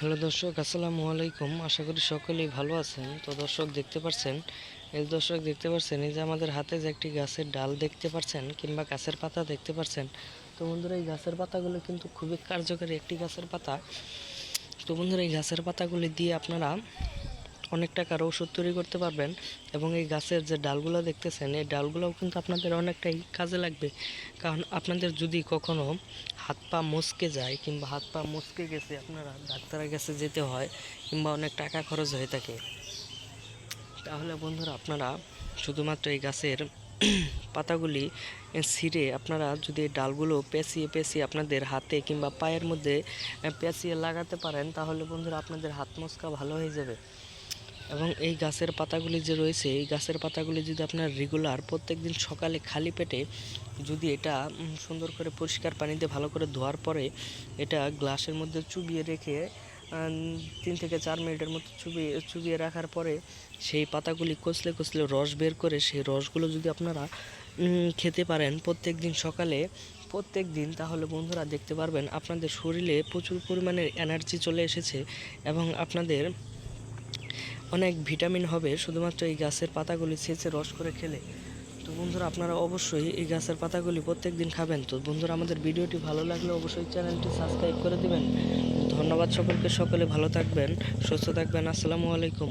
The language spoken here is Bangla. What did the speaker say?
হ্যালো দর্শক, আসসালামু আলাইকুম। আশা করি সকলেই ভালো আছেন। তো দর্শক, দেখতে পাচ্ছেন এই দর্শক, দেখতে পাচ্ছেন এই যে আমাদের হাতে যে একটি গাছের ডাল দেখতে পাচ্ছেন কিংবা গাছের পাতা দেখতে পাচ্ছেন তো বন্ধুরা, এই গাছের পাতাগুলো কিন্তু খুবই কার্যকরী একটি গাছের পাতা। তো বন্ধুরা, এই গাছের পাতাগুলি দিয়ে আপনারা অনেক টাকার ওষুধ তৈরি করতে পারবেন এবং এই গাছের যে ডালগুলো দেখতেছেন, এই ডালগুলোও কিন্তু আপনাদের অনেকটাই কাজে লাগবে। কারণ আপনাদের যদি কখনো হাত পা মচকে যায় কিংবা হাত পা মচকে গেছে, আপনারা ডাক্তারের কাছে যেতে হয় কিংবা অনেক টাকা খরচ হয়ে থাকে। তাহলে বন্ধুরা, আপনারা শুধুমাত্র এই গাছের পাতাগুলি ছিঁড়ে আপনারা যদি ডালগুলো পেঁচিয়ে পেঁচিয়ে আপনাদের হাতে কিংবা পায়ের মধ্যে পেঁচিয়ে লাগাতে পারেন, তাহলে বন্ধুরা আপনাদের হাত মচকা ভালো হয়ে যাবে। এবং এই গাছের পাতাগুলি যে রয়েছে, এই গাছের পাতাগুলি যদি আপনার রেগুলার প্রত্যেকদিন সকালে খালি পেটে যদি এটা সুন্দর করে পরিষ্কার পানিতে ভালো করে ধোয়ার পরে এটা গ্লাসের মধ্যে চুবিয়ে রেখে তিন থেকে চার মিনিটের মতো চুবিয়ে চুবিয়ে রাখার পরে সেই পাতাগুলি কচলে কচলে রস বের করে সেই রসগুলো যদি আপনারা খেতে পারেন প্রত্যেক দিন সকালে প্রত্যেক দিন তাহলে বন্ধুরা দেখতে পারবেন আপনাদের শরীরে প্রচুর পরিমাণের এনার্জি চলে এসেছে এবং আপনাদের অনেক ভিটামিন হবে, শুধুমাত্র এই গাছের পাতাগুলি ছেঁচে রস করে খেলে। তো বন্ধুরা, আপনারা অবশ্যই এই গাছের পাতাগুলি প্রত্যেক দিন খাবেন। তো বন্ধুরা, আমাদের ভিডিওটি ভালো লাগলে অবশ্যই চ্যানেলটি সাবস্ক্রাইব করে দিবেন। ধন্যবাদ সকলকে, সকলে ভালো থাকবেন, সুস্থ থাকবেন। আসসালামু আলাইকুম।